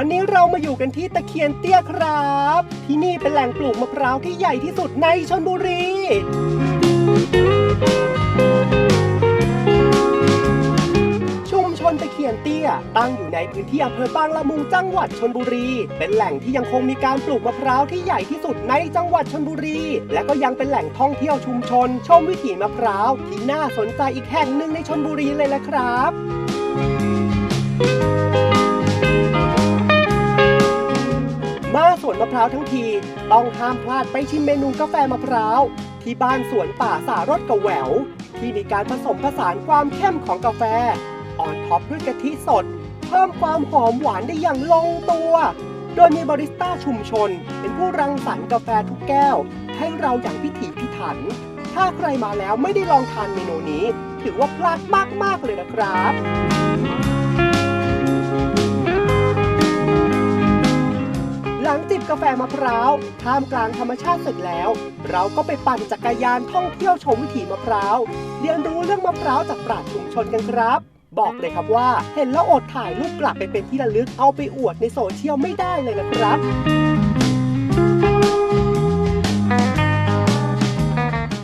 ันนี้เรามาอยู่กันที่ตะเคียนเตี้ยครับ ที่นี่เป็นแหล่งปลูกมะพร้าวที่ใหญ่ที่สุดในชนบุรีชุมชนตะเคียนเตี้ยตั้งอยู่ในพื้นที่อำเภอบางละมุงจังหวัดชนบุรี เป็นแหล่งที่ยังคงมีการปลูกมะพร้าวที่ใหญ่ที่สุดในจังหวัดชนบุรี และก็ยังเป็นแหล่งท่องเที่ยวชุมชน ชมวิถีมะพร้าวที่น่าสนใจอีกแห่งหนึ่งในชนบุรีเลยละครับ มะพร้าวทั้งที ต้องห้ามพลาดไปชิมเมนูกาแฟมะพร้าว ที่บ้านสวนป่าสารสกระแหวว ที่มีการผสมผสานความเข้มของกาแฟ ออนท็อปด้วยกะทิสด เพิ่มความหอมหวานได้อย่างลงตัว โดยมีบาริสต้าชุมชน เป็นผู้รังสรรค์กาแฟทุกแก้ว ให้เราอย่างพิถีพิถัน ถ้าใครมาแล้วไม่ได้ลองทานเมนูนี้ ถือว่าพลาดมากๆเลยนะครับ กาแฟมะพร้าวท่ามกลางธรรมชาติเสร็จแล้ว เราก็ไปปั่นจักรยานท่องเที่ยวชมวิถีมะพร้าวเรียนรู้เรื่องมะพร้าวจากปราชญ์ชุมชนกันครับ บอกเลยครับว่าเห็นแล้วอดถ่ายรูปกลับไปเป็นที่ระลึกเอาไปอวดในโซเชียลไม่ได้เลยนะครับ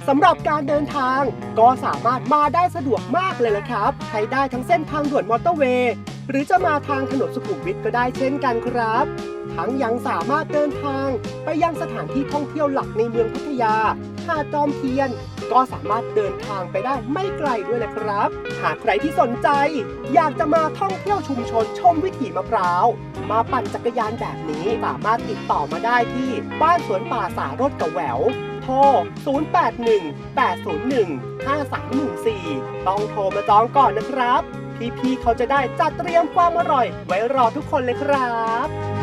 สำหรับการเดินทางก็สามารถมาได้สะดวกมากเลยละครับ ใช้ได้ทั้งเส้นทางด่วนมอเตอร์เวย์ หรือจะมาทางถนนสุขุมวิทก็ได้เช่นกันครับ ทั้งยังสามารถเดินทางไปยังสถานที่ท่องเที่ยวหลักในเมืองพัทยาหาดจอมเทียน ก็สามารถเดินทางไปได้ไม่ไกลด้วยนะครับ หากใครที่สนใจ อยากจะมาท่องเที่ยวชุมชนชมวิถีมะพร้าว มาปั่นจักรยานแบบนี้สามารถติดต่อมาได้ที่บ้านสวนป่าสารสกระแหววโทร 0818015314 ต้องโทรมาจองก่อนนะครับ พี่ๆเขาจะได้จัดเตรียมความอร่อย ไว้รอทุกคนเลยครับ